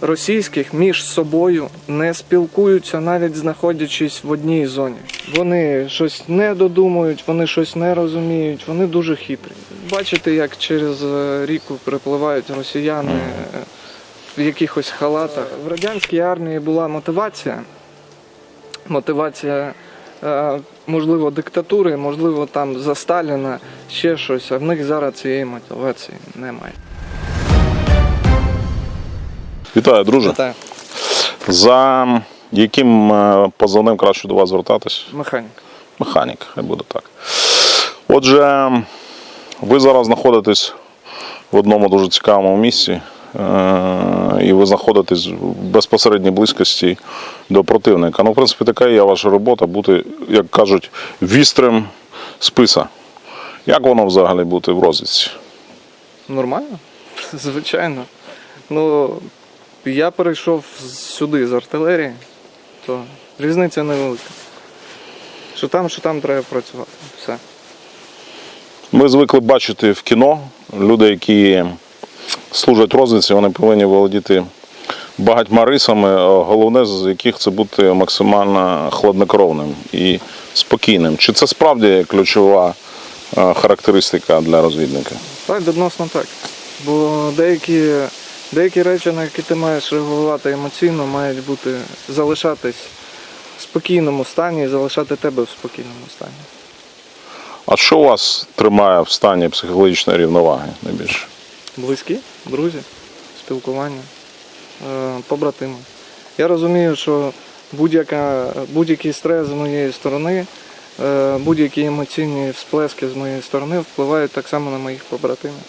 російських між собою не спілкуються, навіть знаходячись в одній зоні. Вони щось не додумують, вони щось не розуміють, вони дуже хитрі. Бачите, як через е, ріку припливають росіяни е, в якихось халатах. В радянській армії була мотивація. Мотивація, е, можливо, диктатури, можливо, там за Сталіна, ще щось, а в них зараз цієї мотивації немає. Вітаю, друже. Це За яким е, позовним краще до вас звертатись? механік. Механік, хай буде так. Отже, ви зараз знаходитесь в одному дуже цікавому місці, е, і ви знаходитесь в безпосередній близькості до противника. Ну, в принципі, така є ваша робота бути, як кажуть, вістрем списа. Як воно взагалі бути в розвідці? Нормально? Звичайно. Ну, я перейшов сюди з артилерії, то різниця невелика. Що там, що там треба працювати. Все. Ми звикли бачити в кіно люди, які служать розвідці, вони повинні володіти багатьма рисами, головне з яких це бути максимально хладнокровним і спокійним. Чи це справді ключова е, характеристика для розвідника? Так, відносно так. Бо деякі, деякі речі, на які ти маєш реагувати емоційно, мають бути залишатись в спокійному стані і залишати тебе в спокійному стані. А що вас тримає в стані психологічної рівноваги найбільше? Близькі, друзі, спілкування, е, побратими. Я розумію, що будь-який стрес з моєї сторони, е, будь-які емоційні всплески з моєї сторони впливають так само на моїх побратимів.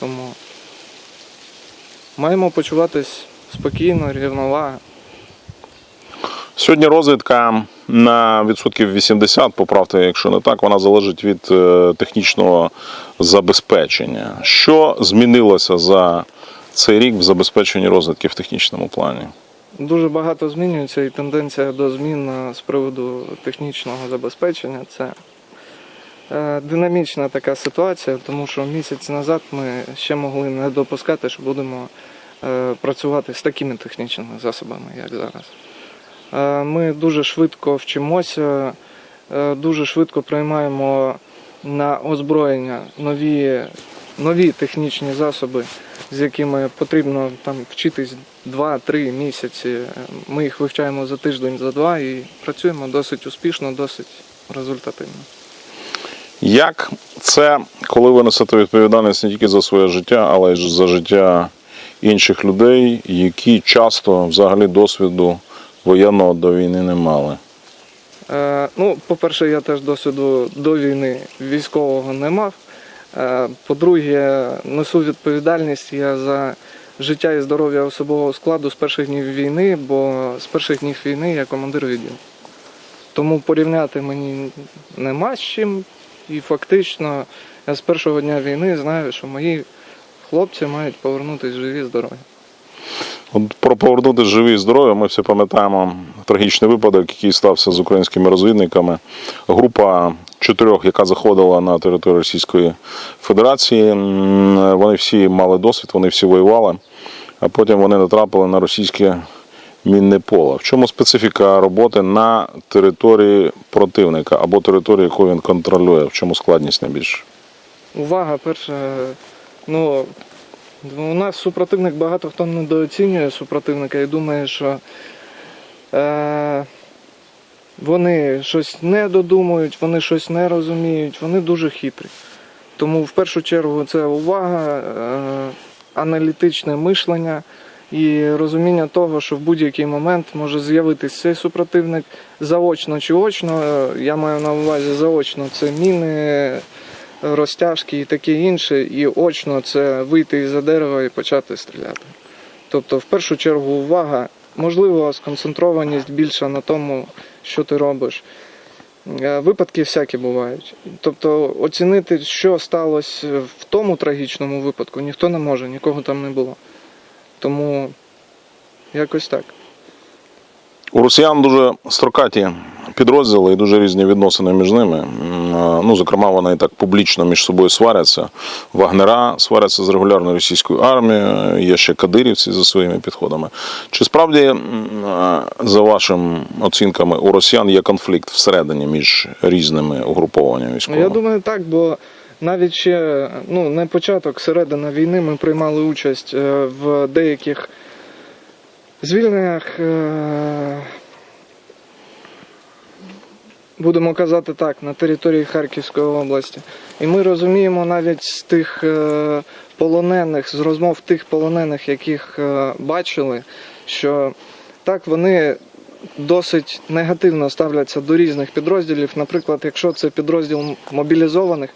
Тому маємо почуватись спокійно, рівновага. Сьогодні розвідка на відсотків 80, поправте, якщо не так, вона залежить від е, технічного забезпечення. Що змінилося за цей рік в забезпеченні розвідки в технічному плані? Дуже багато змінюється і тенденція до змін з приводу технічного забезпечення. Це динамічна така ситуація, тому що місяць назад ми ще могли не допускати, що будемо е, працювати з такими технічними засобами, як зараз. Е, Ми дуже швидко вчимося, е, дуже швидко приймаємо на озброєння нові, нові технічні засоби, з якими потрібно там вчитись 2-3 місяці. Е, Ми їх вивчаємо за тиждень, за два і працюємо досить успішно, досить результативно. Як це, коли ви несете відповідальність не тільки за своє життя, але й за життя інших людей, які часто взагалі досвіду воєнного до війни не мали? Е, ну, по-перше, я теж досвіду до війни військового не мав. Е, по-друге, несу відповідальність я за життя і здоров'я особового складу з перших днів війни, бо з перших днів війни я командир відділу. Тому порівняти мені нема з чим. І фактично я з першого дня війни знаю, що мої хлопці мають повернутися живі здорові. От про повернути живі і здоров'я ми всі пам'ятаємо трагічний випадок, який стався з українськими розвідниками. Група чотирьох, яка заходила на територію Російської Федерації, вони всі мали досвід, вони всі воювали, а потім вони натрапили на російське мінне поле. В чому специфіка роботи на території противника або території, яку він контролює? В чому складність найбільше? Увага, перше, ну у нас супротивник багато хто недооцінює супротивника і думає, що е, вони щось не додумують, вони щось не розуміють, вони дуже хитрі. Тому в першу чергу це увага, е, аналітичне мишлення і розуміння того, що в будь-який момент може з'явитися цей супротивник заочно чи очно. Е, Я маю на увазі заочно це міни, розтяжки і таке інше, і очно це вийти із-за дерева і почати стріляти. Тобто, в першу чергу, увага, можливо, сконцентрованість більша на тому, що ти робиш. Е, Випадки всякі бувають. Тобто оцінити, що сталося в тому трагічному випадку, ніхто не може, нікого там не було. Тому якось так. У росіян дуже строкаті підрозділи і дуже різні відносини між ними. Ну, зокрема, вони і так публічно між собою сваряться. Вагнера сваряться з регулярною російською армією, є ще кадирівці за своїми підходами. Чи справді, за вашими оцінками, у росіян є конфлікт всередині між різними угрупованнями Ну, військовими? Я думаю, так, бо навіть ще ну, не початок середина війни ми приймали участь е, в деяких звільненнях, е, будемо казати так, на території Харківської області. І ми розуміємо навіть з тих е, полонених, з розмов тих полонених, яких бачили, що так вони досить негативно ставляться до різних підрозділів. Наприклад, якщо це підрозділ мобілізованих,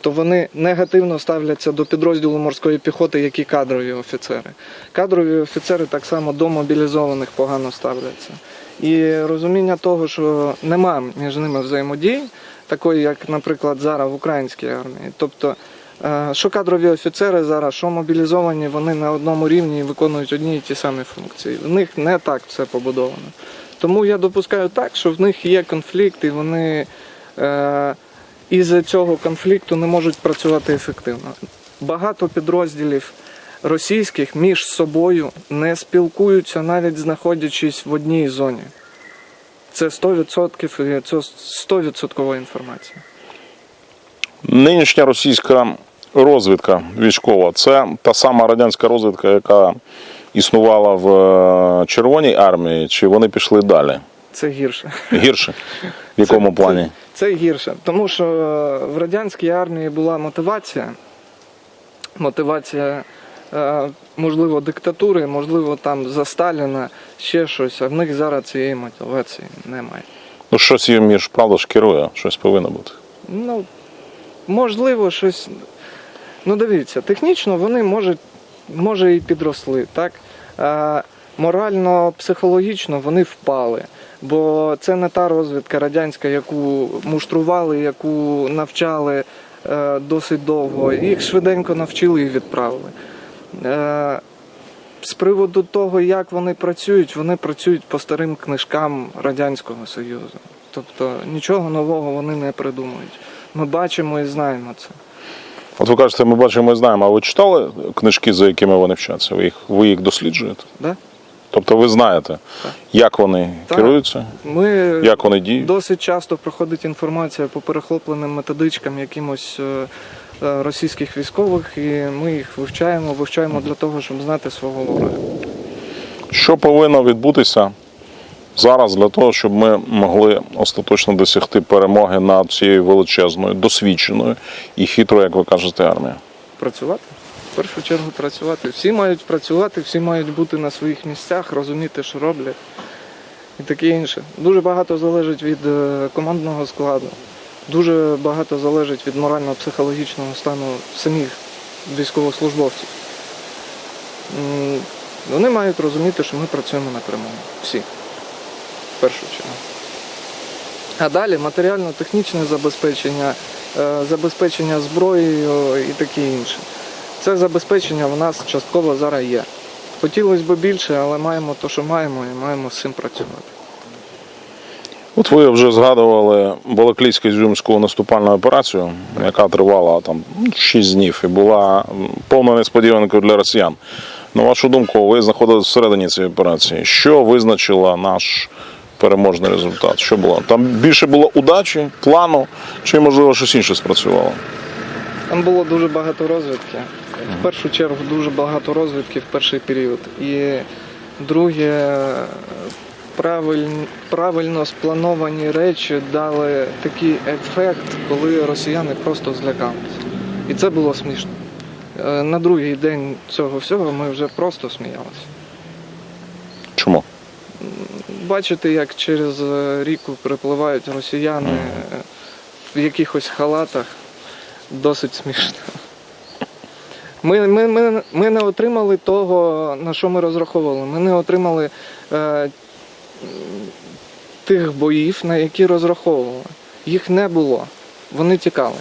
то вони негативно ставляться до підрозділу морської піхоти, як і кадрові офіцери. Кадрові офіцери так само до мобілізованих погано ставляться. І розуміння того, що нема між ними взаємодії, такої, як, наприклад, зараз в українській армії. Тобто, е, що кадрові офіцери зараз, що мобілізовані, вони на одному рівні і виконують одні і ті самі функції. В них не так все побудовано. Тому я допускаю так, що в них є конфлікт, і вони е, із-за цього конфлікту не можуть працювати ефективно. Багато підрозділів російських між собою не спілкуються, навіть знаходячись в одній зоні. Це 100% це 100% інформація. Нинішня російська розвідка військова це та сама радянська розвідка, яка існувала в е, Червоній армії, чи вони пішли далі? Це гірше. Гірше? В якому Це- плані? Це, це гірше. Тому що е, в радянській армії була мотивація. Мотивація, е, можливо, диктатури, можливо, там за Сталіна, ще щось, а в них зараз цієї мотивації немає. Ну, щось їм між правда ж керує, щось повинно бути. Ну, можливо, щось. Ну, дивіться, технічно вони можуть, може і підросли, так? А, морально, психологічно вони впали. Бо це не та розвідка радянська, яку муштрували, яку навчали е, досить довго. Їх швиденько навчили і відправили. Е, з приводу того, як вони працюють, вони працюють по старим книжкам Радянського Союзу. Тобто нічого нового вони не придумують. Ми бачимо і знаємо це. От ви кажете, ми бачимо і знаємо, а ви читали книжки, за якими вони вчаться? Ви їх, ви їх досліджуєте? Да? Тобто ви знаєте, Так. як вони Так. керуються, Ми як вони діють? досить часто проходить інформація по перехопленим методичкам якимось е, е, російських військових, і ми їх вивчаємо, вивчаємо для того, щоб знати свого ворога. Що повинно відбутися зараз для того, щоб ми могли остаточно досягти перемоги над цією величезною, досвідченою і хитрою, як ви кажете, армією? Працювати. Першу чергу працювати. Всі мають працювати, всі мають бути на своїх місцях, розуміти, що роблять. І таке інше. Дуже багато залежить від е, командного складу. Дуже багато залежить від морально-психологічного стану самих військовослужбовців. Вони мають розуміти, що ми працюємо на перемогу. Всі. В першу чергу. А далі матеріально-технічне забезпечення, е, забезпечення зброєю і таке інше. Це забезпечення в нас частково зараз є. Хотілося б більше, але маємо те, що маємо, і маємо з цим працювати. От ви вже згадували Балаклійську ізюмську наступальну операцію, яка тривала там 6 днів і була м, повною несподіванкою для росіян. На вашу думку, ви знаходились всередині цієї операції. Що визначило наш переможний результат? Що було? Там більше було удачі, плану, чи можливо щось інше спрацювало? Там було дуже багато розвідки. В першу чергу дуже багато розвідки в перший період. І друге, правиль, правильно сплановані речі дали такий ефект, коли росіяни просто злякалися. І це було смішно. Е, На другий день цього всього ми вже просто сміялися. Чому? Бачити, як через е, ріку перепливають росіяни е, в якихось халатах, досить смішно. Ми, ми, ми, ми не отримали того, на що ми розраховували. Ми не отримали е, тих боїв, на які розраховували. Їх не було. Вони тікали.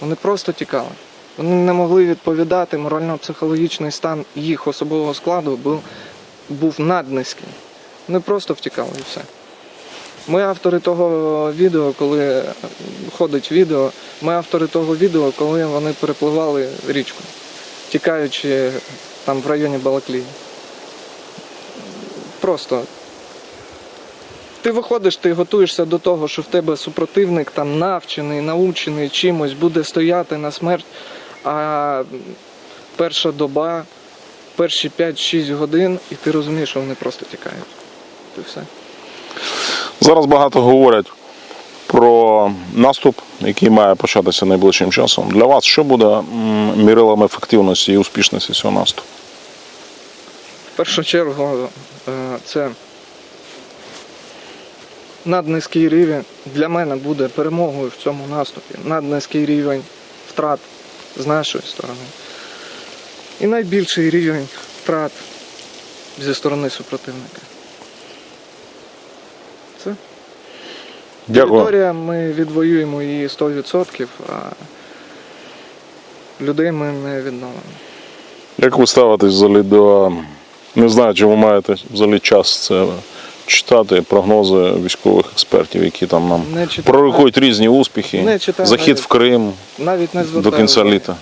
Вони просто тікали. Вони не могли відповідати. Морально-психологічний стан їх особового складу був, був наднизький. Вони просто втікали і все. Ми автори того відео, коли ходить відео, ми автори того відео, коли вони перепливали річку, тікаючи там в районі Балаклії. Просто. Ти виходиш, ти готуєшся до того, що в тебе супротивник там навчений, научений чимось, буде стояти на смерть, а перша доба, перші 5-6 годин, і ти розумієш, що вони просто тікають. І все. Зараз багато говорять про наступ, який має початися найближчим часом. Для вас що буде мірилом ефективності і успішності цього наступу? В першу чергу е, це наднизький рівень для мене буде перемогою в цьому наступі. Наднизький рівень втрат з нашої сторони. І найбільший рівень втрат зі сторони супротивника. Дякую. територія, ми відвоюємо її 100%, а людей ми не відновимо. Як ви ставитесь взагалі до. Не знаю, чи ви маєте взагалі час це читати прогнози військових експертів, які там нам Не пророкують різні успіхи, Не читаю захід навіть. в Крим Навіть не до кінця уваги. літа.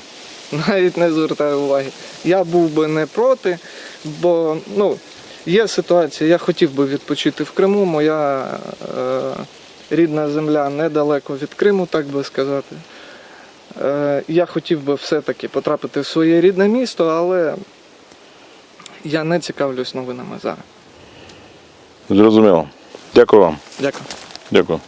навіть не звертаю уваги. Я був би не проти, бо ну, є ситуація, я хотів би відпочити в Криму. Моя е, рідна земля недалеко від Криму, так би сказати. Е, я хотів би все-таки потрапити в своє рідне місто, але я не цікавлюсь новинами зараз. Зрозуміло. Дякую вам. Дякую. Дякую.